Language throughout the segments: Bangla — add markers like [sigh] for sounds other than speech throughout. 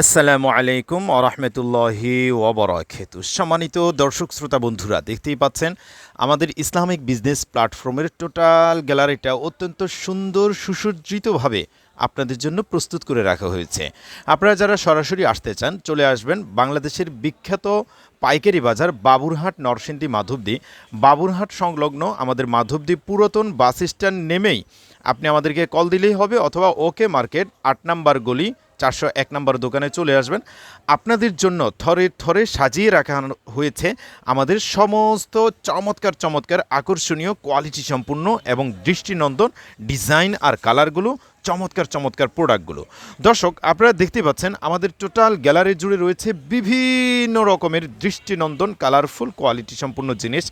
আসসালামু আলাইকুম আরহামতুল্লাহি ওবরাকাত সম্মানিত দর্শক, শ্রোতা, বন্ধুরা, দেখতেই পাচ্ছেন আমাদের ইসলামিক বিজনেস প্ল্যাটফর্মের টোটাল গ্যালারিটা অত্যন্ত সুন্দর, সুসজ্জিতভাবে আপনাদের জন্য প্রস্তুত করে রাখা হয়েছে। আপনারা যারা সরাসরি আসতে চান, চলে আসবেন বাংলাদেশের বিখ্যাত পাইকারি বাজার বাবুরহাট নরসিংদী মাধবদী। বাবুরহাট সংলগ্ন আমাদের মাধবদী পুরাতন বাস স্ট্যান্ড নেমেই আপনি আমাদেরকে কল দিলেই হবে অথবা ওকে মার্কেট আট নাম্বার গলি চারশো এক নম্বর দোকানে চলে আসবেন। আপনাদের জন্য থরে থরে সাজিয়ে রাখা হয়েছে আমাদের সমস্ত চমৎকার চমৎকার আকর্ষণীয় কোয়ালিটি সম্পূর্ণ এবং দৃষ্টিনন্দন ডিজাইন আর কালারগুলো চমৎকার চমৎকার প্রোডাক্টগুলো। দর্শক, আপনারা দেখতে পাচ্ছেন, আমাদের টোটাল গ্যালারি জুড়ে রয়েছে বিভিন্ন রকমের দৃষ্টিনন্দন কালারফুল কোয়ালিটি সম্পূর্ণ জিনিস।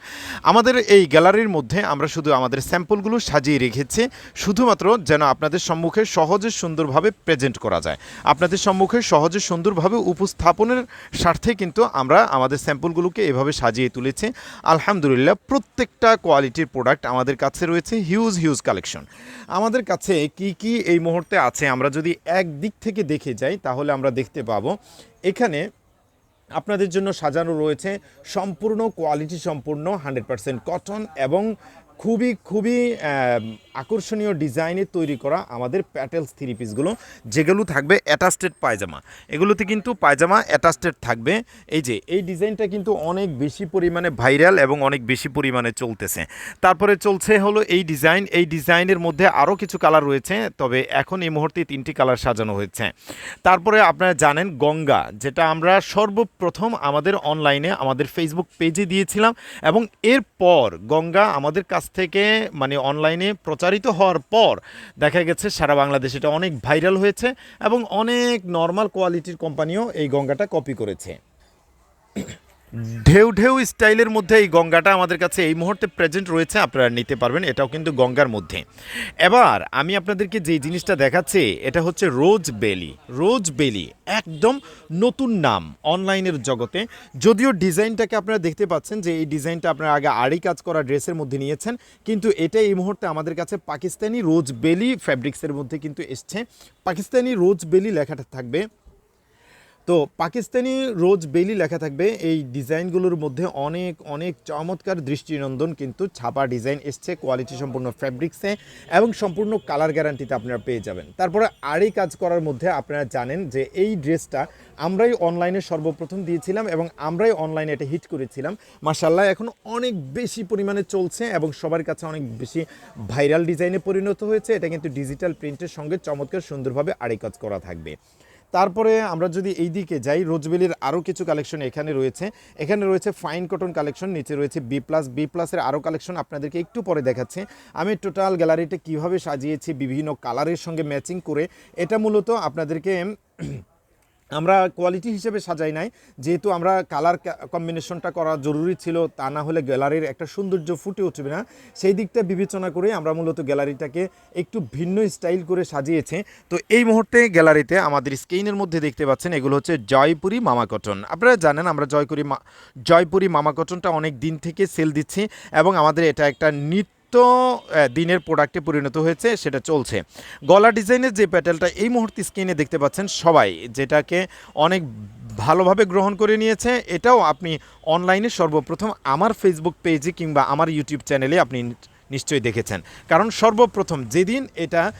আমাদের এই গ্যালারির মধ্যে আমরা শুধু আমাদের স্যাম্পলগুলো সাজিয়ে রেখেছি, শুধুমাত্র যেন আপনাদের সম্মুখে সহজে সুন্দরভাবে প্রেজেন্ট করা যায়। আপনাদের সম্মুখে সহজে সুন্দরভাবে উপস্থাপনের স্বার্থে কিন্তু আমরা আমাদের স্যাম্পলগুলোকে এভাবে সাজিয়ে তুলেছি। আলহামদুলিল্লাহ, প্রত্যেকটা কোয়ালিটির প্রোডাক্ট আমাদের কাছে রয়েছে হিউজ হিউজ কালেকশন আমাদের কাছে কি কি এই মুহূর্তে আছে। আমরা যদি এক দিক থেকে দেখে যাই, তাহলে আমরা দেখতে পাবো। এখানে আপনাদের জন্য সাজানো রয়েছে সম্পূর্ণ, কোয়ালিটি সম্পূর্ণ, হান্ড্রেড পারসেন্ট কটন এবং খুবই খুবই আকর্ষণীয় ডিজাইনে তৈরি করা আমাদের প্যাটেলস থ্রি পিসগুলো যেগুলো থাকবে অ্যাটাস্টেড পায়জামা। এগুলোতে কিন্তু পায়জামা অ্যাটাস্টেড থাকবে। এই যে, এই ডিজাইনটা কিন্তু অনেক বেশি পরিমাণে ভাইরাল এবং অনেক বেশি পরিমাণে চলতেছে। তারপরে চলছে হলো এই ডিজাইন এই ডিজাইনের মধ্যে আরও কিছু কালার রয়েছে, তবে এখন এই মুহূর্তে তিনটি কালার সাজানো হয়েছে। তারপরে আপনারা জানেন গঙ্গা, যেটা আমরা সর্বপ্রথম আমাদের অনলাইনে আমাদের ফেসবুক পেজে দিয়েছিলাম এবং এরপর গঙ্গা আমাদের কাছ থেকে মানে অনলাইনে প্রচারিত হওয়ার পর দেখা গেছে সারা বাংলাদেশ এটা অনেক ভাইরাল হয়েছে এবং অনেক নর্মাল কোয়ালিটির কোম্পানিও এই গঙ্গাটা কপি করেছে। ঢেউ ঢেউ স্টাইলের মধ্যে এই গঙ্গাটা আমাদের কাছে এই মুহূর্তে প্রেজেন্ট রয়েছে, আপনারা নিতে পারবেন, এটাও কিন্তু গঙ্গার মধ্যে। এবার আমি আপনাদেরকে যে জিনিসটা দেখাচ্ছি, এটা হচ্ছে রোজ বেলি। রোজ বেলি, একদম নতুন নাম অনলাইনের জগতে। যদিও ডিজাইনটাকে আপনারা দেখতে পাচ্ছেন যে এই ডিজাইনটা আপনারা আগে আড়ি কাজ করা ড্রেসের মধ্যে নিয়েছেন, কিন্তু এটা এই মুহূর্তে আমাদের কাছে পাকিস্তানি রোজ বেলি ফ্যাব্রিক্সের মধ্যে কিন্তু এসছে। পাকিস্তানি রোজ বেলি লেখাটা থাকবে। তো পাকিস্তানি রোজ বেলি লেখা থাকবে, এই ডিজাইনগুলোর মধ্যে অনেক অনেক চমৎকার দৃষ্টিনন্দন কিন্তু ছাপা ডিজাইন এসছে, কোয়ালিটি সম্পূর্ণ ফ্যাব্রিক্সে এবং সম্পূর্ণ কালার গ্যারান্টিতে আপনারা পেয়ে যাবেন। তারপরে আরই কাজ করার মধ্যে আপনারা জানেন যে এই ড্রেসটা আমরাই অনলাইনে সর্বপ্রথম দিয়েছিলাম এবং আমরাই অনলাইনে এটা হিট করেছিলাম। মাসাল্লাহ এখন অনেক বেশি পরিমাণে চলছে এবং সবার কাছে অনেক বেশি ভাইরাল ডিজাইনে পরিণত হয়েছে। এটা কিন্তু ডিজিটাল প্রিন্টের সঙ্গে চমৎকার সুন্দরভাবে আড়ি কাজ করা থাকবে। তারপরে আমরা যদি এই দিকে যাই, রোজবেলির আরও কিছু কালেকশন এখানে রয়েছে। এখানে রয়েছে ফাইন কটন কালেকশন নিচে রয়েছে বি প্লাস বি প্লাসের আরও কালেকশন আপনাদেরকে একটু পরে দেখাচ্ছে। আমি টোটাল গ্যালারিটা কীভাবে সাজিয়েছি, বিভিন্ন কালারের সঙ্গে ম্যাচিং করে, এটা মূলত আপনাদেরকে আমরা কোয়ালিটি হিসেবে সাজাই নাই। যেহেতু আমরা কালার কম্বিনেশনটা করা জরুরি ছিল, তা না হলে গ্যালারির একটা সৌন্দর্য ফুটে উঠবে না। সেই দিকটা বিবেচনা করে আমরা মূলত গ্যালারিটাকে একটু ভিন্ন স্টাইল করে সাজিয়েছে। তো এই মুহূর্তে গ্যালারিতে আমাদের স্ক্রিনের মধ্যে দেখতে পাচ্ছেন, এগুলো হচ্ছে জয়পুরি মামা কটন। আপনারা জানেন আমরা জয়পুরি মা জয়পুরি মামা কটনটা অনেক দিন থেকে সেল দিচ্ছি এবং আমাদের এটা একটা নিত্য আহ, দিনের প্রোডাক্টে পরিণত হয়েছে সেটা চলছে। গলা ডিজাইনের যে প্যাটেলটা এই মুহূর্তে স্ক্রিনে দেখতে পাচ্ছেন সবাই যেটাকে অনেক ভালোভাবে গ্রহণ করে নিয়েছে। এটাও আপনি অনলাইনে সর্বপ্রথম আমার ফেসবুক পেজে কিংবা আমার ইউটিউব চ্যানেলে আপনি নিশ্চয়ই দেখেছেন। কারণ সর্বপ্রথম যেদিন এটা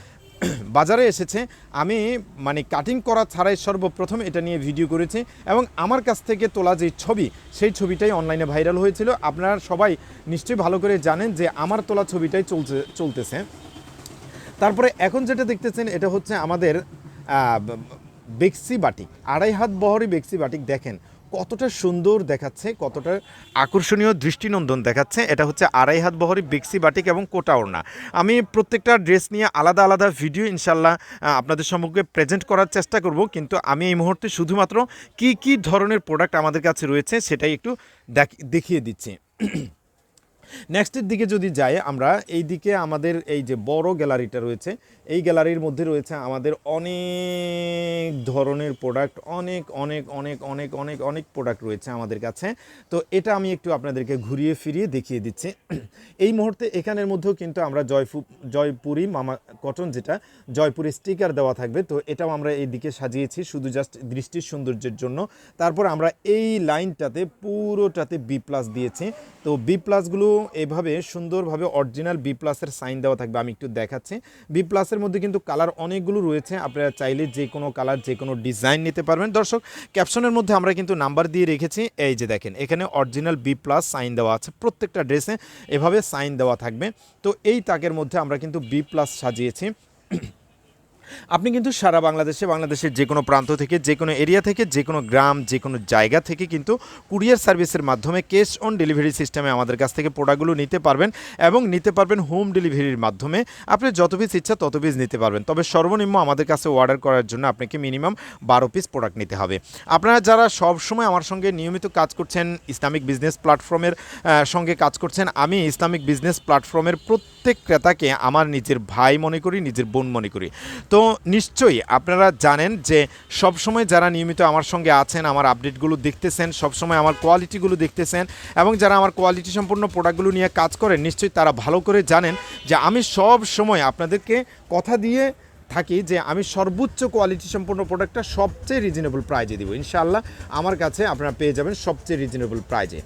বাজারে এসেছে। আমি মানে কাটিং করা ছাড়াই সর্বপ্রথম এটা নিয়ে ভিডিও করেছি এবং আমার কাছ থেকে তোলা যে ছবি, সেই ছবিটাই অনলাইনে ভাইরাল হয়েছিল। আপনারা সবাই নিশ্চয়ই ভালো করে জানেন যে আমার তোলা ছবিটাই চলছে, চলতেছে। তারপরে এখন যেটা দেখতেছেন, এটা হচ্ছে আমাদের বেক্সি বাটিক, আড়াই হাত বহরি বেক্সি বাটিক, দেখেন। কতটা সুন্দর দেখাচ্ছে, কতটা আকর্ষণীয় দৃষ্টিনন্দন দেখাচ্ছে, এটা হচ্ছে আড়াই হাত বহরি বেক্সি বাটিক এবং কোটা ওড়না। আমি প্রত্যেকটা ড্রেস নিয়ে আলাদা আলাদা ভিডিও ইনশাল্লাহ আপনাদের সম্মুখে প্রেজেন্ট করার চেষ্টা করব, কিন্তু আমি এই মুহূর্তে শুধুমাত্র কি কি ধরনের প্রোডাক্ট আমাদের কাছে রয়েছে সেটাই একটু দেখ- দেখিয়ে দিচ্ছি। [clears throat] নেক্সটের দিকে যদি যাই, আমরা এই দিকে আমাদের এই যে বড় গ্যালারিটা রয়েছে এই গ্যালারির মধ্যে রয়েছে আমাদের অনেক ধরনের প্রোডাক্ট অনেক অনেক অনেক অনেক অনেক অনেক প্রোডাক্ট রয়েছে আমাদের কাছে। তো এটা আমি একটু আপনাদেরকে ঘুরিয়ে ফিরিয়ে দেখিয়ে দিচ্ছি। [clears throat] এই মুহূর্তে এখানের মধ্যেও কিন্তু আমরা জয়ফু, জয়পুরি মামা কটন যেটা, জয়পুরি স্টিকার দেওয়া থাকবে। তো এটাও আমরা এই দিকে সাজিয়েছি শুধু জাস্ট দৃষ্টির সৌন্দর্যের জন্য। তারপর আমরা এই লাইনটাতে পুরোটাতে বি প্লাস দিয়েছি। তো বি প্লাসগুলো এভাবে সুন্দরভাবে অরিজিনাল বি প্লাসের সাইন দেওয়া থাকবে, আমি একটু দেখাচ্ছি। বি প্লাসের মধ্যে কিন্তু কালার অনেকগুলো রয়েছে। আপনারা চাইলে যে কোনো কালার যে কোনো ডিজাইন নিতে পারবেন। দর্শক ক্যাপশনের মধ্যে আমরা কিন্তু নাম্বার দিয়ে রেখেছি। এই যে দেখেন, এখানে অরিজিনাল বি প্লাস সাইন দেওয়া আছে প্রত্যেকটা ড্রেসে এভাবে সাইন দেওয়া থাকবে। তো এই তাকের মধ্যে আমরা কিন্তু বি প্লাস সাজিয়েছি। আপনি কিন্তু সারা বাংলাদেশে, বাংলাদেশের যে কোনো প্রান্ত থেকে, যে কোনো এরিয়া থেকে, যে কোনো গ্রাম, যে কোনো জায়গা থেকে কিন্তু কুরিয়ার সার্ভিসের মাধ্যমে ক্যাশ অন ডেলিভারি সিস্টেমে আমাদের কাছ থেকে প্রোডাক্টগুলো নিতে পারবেন এবং নিতে পারবেন হোম ডেলিভারির মাধ্যমে। আপনি যত পিস ইচ্ছা তত পিস নিতে পারবেন। তবে সর্বনিম্ন আমাদের কাছে অর্ডার করার জন্য আপনাকে মিনিমাম বারো পিস প্রোডাক্ট নিতে হবে। আপনারা যারা সব সময় আমার সঙ্গে নিয়মিত কাজ করছেন, ইসলামিক বিজনেস প্ল্যাটফর্মের সঙ্গে কাজ করছেন, আমি ইসলামিক বিজনেস প্ল্যাটফর্মের প্রত্যেক ক্রেতাকে আমার নিজের ভাই মনে করি, নিজের বোন মনে করি। তো নিশ্চয়ই আপনারা জানেন যে সব সময় যারা নিয়মিত আমার সঙ্গে আছেন, আমার আপডেটগুলো দেখতেছেন, সবসময় আমার কোয়ালিটিগুলো দেখতেছেন এবং যারা আমার কোয়ালিটি সম্পন্ন প্রোডাক্টগুলো নিয়ে কাজ করেন, নিশ্চয়ই তারা ভালো করে জানেন যে আমি সব সময় আপনাদেরকে কথা দিয়ে থাকি যে আমি সর্বোচ্চ কোয়ালিটি সম্পন্ন প্রোডাক্টটা সবচেয়ে রিজনেবল প্রাইজে দিব। ইনশাআল্লাহ আমার কাছে আপনারা পেয়ে যাবেন সবচেয়ে রিজনেবল প্রাইজে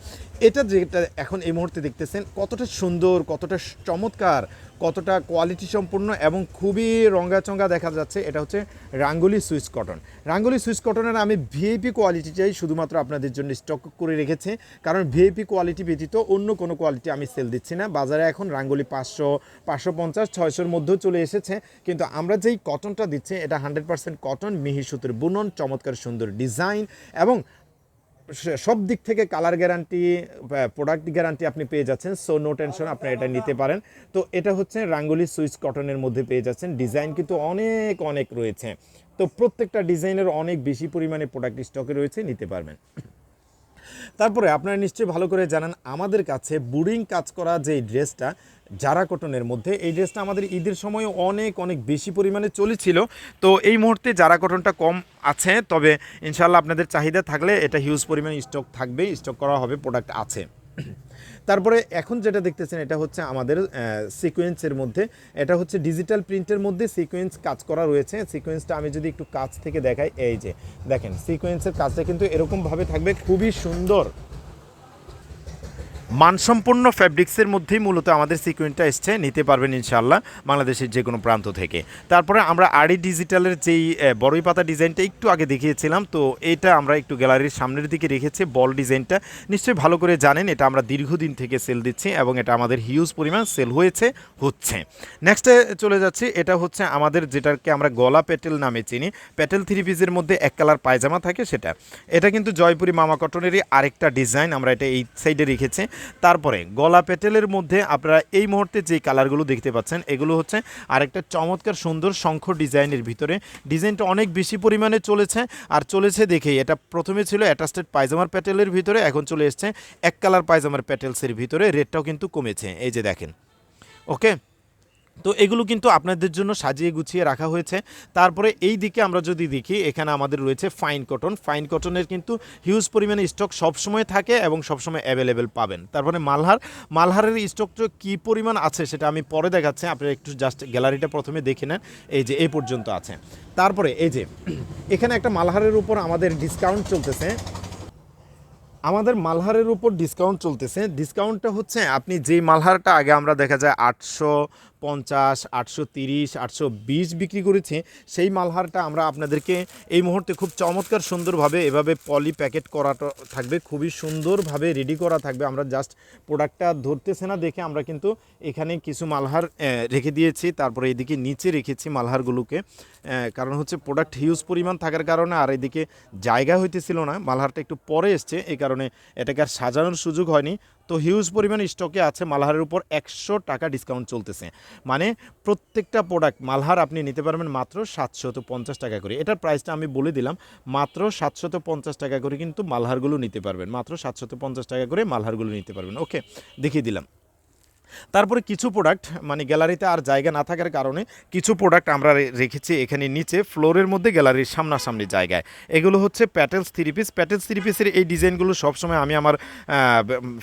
এটা যেটা এখন এই মুহূর্তে দেখতেছেন কতটা সুন্দর, কতটা চমৎকার কতটা কোয়ালিটি সম্পূর্ণ এবং খুবই রঙ্গাচঙ্গা দেখা যাচ্ছে, এটা হচ্ছে রাঙ্গুলি সুইচ কটন। রাঙ্গুলি সুইচ কটনের আমি ভিআইপি কোয়ালিটিটাই শুধুমাত্র আপনাদের জন্য স্টক করে রেখেছি। কারণ ভিআইপি কোয়ালিটি ব্যতীত অন্য কোনো কোয়ালিটি আমি সেল দিচ্ছি না। বাজারে এখন রাঙ্গুলি পাঁচশো পাঁচশো পঞ্চাশ, ছয়শোর মধ্যেও চলে এসেছে। কিন্তু আমরা যেই কটনটা দিচ্ছি, এটা হান্ড্রেড পার্সেন্ট কটন মিহি সুতোর বুনন, চমৎকার সুন্দর ডিজাইন এবং সব দিক থেকে কালার গ্যারান্টি প্রোডাক্ট গ্যারান্টি আপনি পেয়ে যাচ্ছেন সো নো টেনশন আপনি এটা নিতে পারেন। তো এটা হচ্ছে রাঙ্গুলি সুইচ কটনের মধ্যে পেয়ে যাচ্ছেন। ডিজাইন কিন্তু অনেক অনেক রয়েছে। তো প্রত্যেকটা ডিজাইনের অনেক বেশি পরিমাণে প্রোডাক্ট স্টকে রয়েছে, নিতে পারবেন। তারপরে আপনারা নিশ্চয়ই ভালো করে জানেন, আমাদের কাছে বুড়িং কাজ করা যে ড্রেসটা জারা কটনের মধ্যে, এই ড্রেসটা আমাদের ঈদের সময় অনেক অনেক বেশি পরিমাণে চলেছিল। তো এই মুহূর্তে জারা কটনটা কম আছে, তবে ইনশাল্লাহ আপনাদের চাহিদা থাকলে এটা হিউজ পরিমাণে স্টক থাকবে স্টক করা হবে প্রোডাক্ট আছে। তারপরে এখন যেটা দেখতেছেন, এটা হচ্ছে আমাদের সিকোয়েন্সের মধ্যে। এটা হচ্ছে ডিজিটাল প্রিন্টের মধ্যে সিকোয়েন্স কাজ করা রয়েছে। সিকোয়েন্সটা আমি যদি একটু কাছ থেকে দেখাই, এই যে দেখেন সিকোয়েন্সের কাজটা কিন্তু এরকমভাবে থাকবে, খুবই সুন্দর। মানসম্পন্ন ফ্যাব্রিক্সের মধ্যেই মূলত আমাদের সিকুয়েন্টটা এসছে, নিতে পারবেন ইনশাল্লাহ বাংলাদেশের যে কোনো প্রান্ত থেকে। তারপরে আমরা আড়ি ডিজিটালের যেই বড়ই পাতা ডিজাইনটা একটু আগে দেখিয়েছিলাম, তো এটা আমরা একটু গ্যালারির সামনের দিকে রেখেছি, বল ডিজাইনটা। নিশ্চয়ই ভালো করে জানেন, এটা আমরা দীর্ঘদিন থেকে সেল দিচ্ছি এবং এটা আমাদের হিউজ পরিমাণ সেল হয়েছে, হচ্ছে। নেক্সটে চলে যাচ্ছি, এটা হচ্ছে আমাদের যেটাকে আমরা গলা পেটেল নামে চিনি। পেটেল থ্রি পিসের মধ্যে এক কালার পায়জামা থাকে সেটা। এটা কিন্তু জয়পুরি মামা কটনেরই আরেকটা ডিজাইন, আমরা এটা এই সাইডে রেখেছি। তারপরে গলা পেটেলের মধ্যে আপনারা এই মুহূর্তে যে কালারগুলো দেখতে পাচ্ছেন, এগুলো হচ্ছে আরেকটা চমৎকার সুন্দর শঙ্খ ডিজাইনের ভিতরে। ডিজাইনটা অনেক বেশি পরিমাণে চলেছে আর চলেছে দেখেই। এটা প্রথমে ছিল অ্যাটাস্টেড পায়জামার প্যাটেলের ভিতরে, এখন চলে এসছে এক কালার পায়জামার প্যাটেলসের ভিতরে। রেটটাও কিন্তু কমেছে। এই যে দেখেন। ওকে? তো এগুলো কিন্তু আপনাদের জন্য সাজিয়ে গুছিয়ে রাখা হয়েছে। তারপরে এই দিকে আমরা যদি দেখি, এখানে আমাদের রয়েছে ফাইন কটন ফাইন কটনের কিন্তু হিউজ পরিমাণে স্টক সবসময় থাকে এবং সবসময় অ্যাভেলেবেল পাবেন। তারপরে মালহার, মালহারের স্টকটা কী পরিমাণ আছে সেটা আমি পরে দেখাচ্ছি। আপনারা একটু জাস্ট গ্যালারিটা প্রথমে দেখে নেন। এই যে, এই পর্যন্ত আছে। তারপরে এই যে, এখানে একটা মালহারের উপর আমাদের ডিসকাউন্ট চলতেছে। আমাদের মালহারের উপর ডিসকাউন্ট চলতেছে। ডিসকাউন্টটা হচ্ছে, আপনি যেই মালহারটা আগে আমরা দেখা যায় আটশো পঞ্চাশ, আটশো তিরিশ, আটশো বিশ বিক্রি করেছে। সেই মালহারটা আমরা আপনাদেরকে এই মুহূর্তে খুব চমৎকার সুন্দরভাবে এভাবে পলি প্যাকেট করাটা থাকবে। খুবই সুন্দরভাবে রেডি করা থাকবে। আমরা জাস্ট প্রোডাক্টটা ধরতেছে না দেখে আমরা কিন্তু এখানে কিছু মালহার রেখে দিয়েছি। তারপরে এদিকে নিচে রেখেছি মালহারগুলোকে। কারণ হচ্ছে প্রোডাক্ট হিউজ পরিমাণ থাকার কারণে আর এদিকে জায়গা হইতেছিল না। মালহারটা একটু পরে এসছে। এই কারণে এটাকে আর সাজানোর সুযোগ হয়নি। তো হিউজ পরিমাণ স্টকে আছে, মালহারের উপর একশো টাকা ডিসকাউন্ট চলতেছে। মানে প্রত্যেকটা প্রোডাক্ট মালহার আপনি নিতে পারবেন মাত্র সাতশত পঞ্চাশ টাকা করে। এটার প্রাইসটা আমি বলে দিলাম, মাত্র সাতশত পঞ্চাশ টাকা করে কিন্তু মালহারগুলো নিতে পারবেন। মাত্র সাতশত পঞ্চাশ টাকা করে মালহারগুলো নিতে পারবেন। ওকে দেখিয়ে দিলাম। তারপরে কিছু প্রোডাক্ট মানে গ্যালারিতে আর জায়গা না থাকার কারণে কিছু প্রোডাক্ট আমরা রেখেছি এখানে নিচে ফ্লোরের মধ্যে গ্যালারির সামনাসামনি জায়গায়। এগুলো হচ্ছে petals three piece petals three পিসের এই ডিজাইনগুলো সবসময় আমি আমার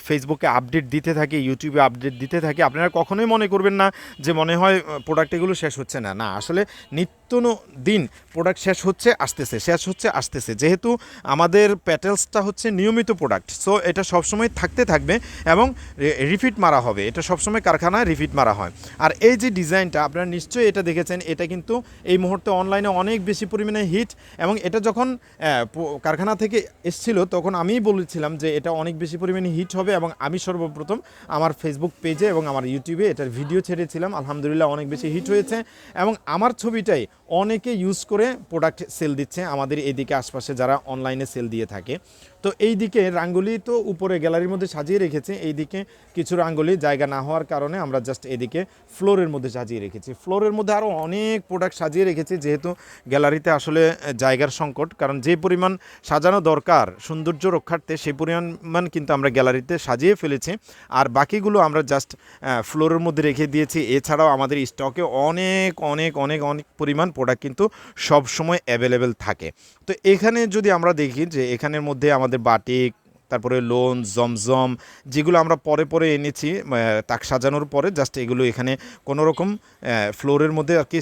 ফেসবুকে আপডেট দিতে থাকি ইউটিউবে আপডেট দিতে থাকি। আপনারা কখনোই মনে করবেন না যে মনে হয় প্রোডাক্ট এগুলো শেষ হচ্ছে না। না, আসলে নিত্য ন- দিন প্রোডাক্ট শেষ হচ্ছে, আসতেছে, শেষ হচ্ছে, আসতেছে। যেহেতু আমাদের প্যাটেলসটা হচ্ছে নিয়মিত প্রোডাক্ট সো এটা সবসময় থাকতে থাকবে এবং রিপিট মারা হবে। এটা সবসময় কারখানায় রিপিট মারা হয়। আর এই যে ডিজাইনটা আপনারা নিশ্চয়ই এটা দেখেছেন, এটা কিন্তু এই মুহূর্তে অনলাইনে অনেক বেশি পরিমাণে হিট এবং এটা যখন কারখানা থেকে এসছিল, তখন আমিই বলেছিলাম যে এটা অনেক বেশি পরিমাণে হিট হবে এবং আমি সর্বপ্রথম আমার ফেসবুক পেজে এবং আমার ইউটিউবে এটার ভিডিও ছেড়েছিলাম। আলহামদুলিল্লাহ অনেক বেশি হিট হয়েছে এবং আমার ছবিটাই অনেকে ইউজ করে প্রোডাক্ট সেল দিচ্ছে আমাদের এদিকে আশপাশে যারা অনলাইনে সেল দিয়ে থাকে। তো এই দিকে রাঙ্গুলি তো উপরে গ্যালারির মধ্যে সাজিয়ে রেখেছে এই দিকে কিছু রাঙ্গুলি জায়গা না হওয়ার কারণে আমরা জাস্ট এদিকে ফ্লোরের মধ্যে সাজিয়ে রেখেছি। ফ্লোরের মধ্যে আরও অনেক প্রোডাক্ট সাজিয়ে রেখেছি, যেহেতু গ্যালারিতে আসলে জায়গার সংকট, কারণ যে পরিমাণ সাজানো দরকার সৌন্দর্য রক্ষার্থে সেই পরিমাণ কিন্তু আমরা গ্যালারিতে সাজিয়ে ফেলেছি। আর বাকিগুলো আমরা জাস্ট ফ্লোরের মধ্যে রেখে দিয়েছি। এছাড়াও আমাদের স্টকে অনেক অনেক অনেক অনেক পরিমাণ প্রোডাক্ট কিন্তু সব সময় অ্যাভেলেবেল থাকে। তো এখানে যদি আমরা দেখি যে এখানের মধ্যে আমাদের বাটিক, তারপরে লোন, জমজম, যেগুলো আমরা পরে পরে এনেছি তাক সাজানোর পরে জাস্ট এগুলো এখানে কোনো রকম ফ্লোরের মধ্যে আর কি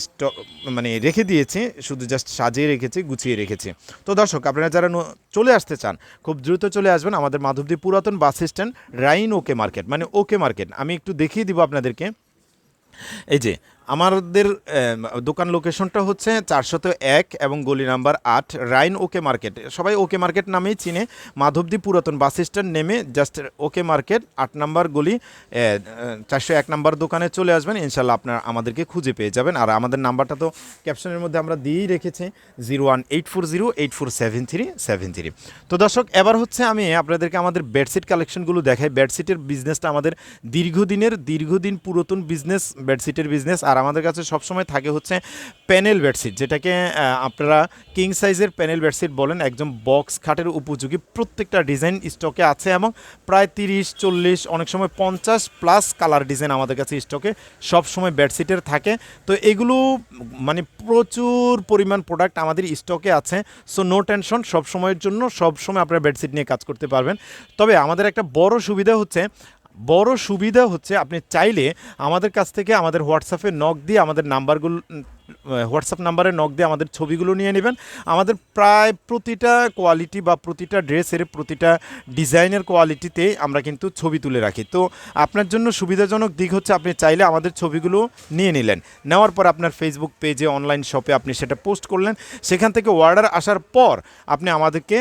মানে রেখে দিয়েছি, শুধু জাস্ট সাজিয়ে রেখেছি, গুছিয়ে রেখেছি। তো দর্শক, আপনারা যারা চলে আসতে চান, খুব দ্রুত চলে আসবেন আমাদের মাধবদী পুরাতন বাস স্ট্যান্ড, রাইন ওকে মার্কেট মানে ওকে মার্কেট। আমি একটু দেখিয়ে দিব আপনাদেরকে। এই যে আমাদের দোকান লোকেশনটা হচ্ছে চারশত এক এবং গলি নাম্বার আট, রাইন ওকে মার্কেট। সবাই ওকে মার্কেট নামেই চিনে। মাধবদী পুরাতন বাস স্ট্যান্ড নেমে জাস্ট ওকে মার্কেট, আট নাম্বার গলি চারশো এক নাম্বার দোকানে চলে আসবেন। ইনশাল্লাহ আপনার আমাদেরকে খুঁজে পেয়ে যাবেন। আর আমাদের নাম্বারটা তো ক্যাপশনের মধ্যে আমরা দিয়েই রেখেছি zero one eight four zero eight four seven three seven three তো দর্শক, এবার হচ্ছে আমি আপনাদেরকে আমাদের বেডশিট কালেকশনগুলো দেখাই। বেডশিটের বিজনেসটা আমাদের দীর্ঘদিনের, দীর্ঘদিন পুরাতন বিজনেস বেডশিটের বিজনেস আর আমাদের কাছে সবসময় থাকে হচ্ছে প্যানেল বেডশিট, যেটাকে আপনারা কিং সাইজের প্যানেল বেডশিট বলেন, একদম বক্স খাটের উপযোগী। প্রত্যেকটা ডিজাইন স্টকে আছে এবং প্রায় তিরিশ, চল্লিশ, অনেক সময় পঞ্চাশ প্লাস কালার ডিজাইন আমাদের কাছে স্টকে সবসময় বেডশিটের থাকে। তো এগুলো মানে প্রচুর পরিমাণ প্রোডাক্ট আমাদের স্টকে আছে। সো নো টেনশন সব সময়ের জন্য সবসময় আপনারা বেডশিট নিয়ে কাজ করতে পারবেন। তবে আমাদের একটা বড় সুবিধা হচ্ছে বড় সুবিধা হচ্ছে আপনি চাইলে আমাদের কাছ থেকে আমাদের হোয়াটসঅ্যাপে নক দিয়ে আমাদের নাম্বারগুলো হোয়াটসঅ্যাপ নাম্বারে নক দিয়ে আমাদের ছবিগুলো নিয়ে নেবেন। আমাদের প্রায় প্রতিটা কোয়ালিটি বা প্রতিটা ড্রেসের প্রতিটা ডিজাইনের কোয়ালিটিতে আমরা কিন্তু ছবি তুলে রাখি। তো আপনার জন্য সুবিধাজনক দিক হচ্ছে আপনি চাইলে আমাদের ছবিগুলো নিয়ে নিলেন। নেওয়ার পর আপনার ফেসবুক পেজে অনলাইন শপে আপনি সেটা পোস্ট করলেন। সেখান থেকে অর্ডার আসার পর আপনি আমাদেরকে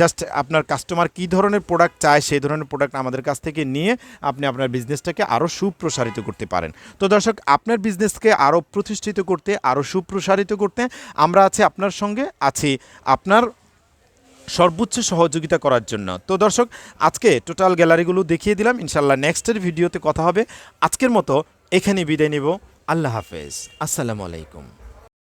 জাস্ট আপনার কাস্টমার কী ধরনের প্রোডাক্ট চায় সেই ধরনের প্রোডাক্ট আমাদের কাছ থেকে নিয়ে আপনি আপনার বিজনেসটাকে আরও সুপ্রসারিত করতে পারেন। তো দর্শক, আপনার বিজনেসকে আরও প্রতিষ্ঠিত করতে আরও সুপ্রসারিত করতে আমরা আছি আপনার সঙ্গে, আছি আপনার সর্বোচ্চ সহযোগিতা করার জন্য। তো দর্শক, আজকে টোটাল গ্যালারিগুলো দেখিয়ে দিলাম। ইনশাল্লাহ নেক্সটের ভিডিওতে কথা হবে। আজকের মতো এখানে বিদায় নেব। আল্লাহ হাফেজ। আসসালামু আলাইকুম।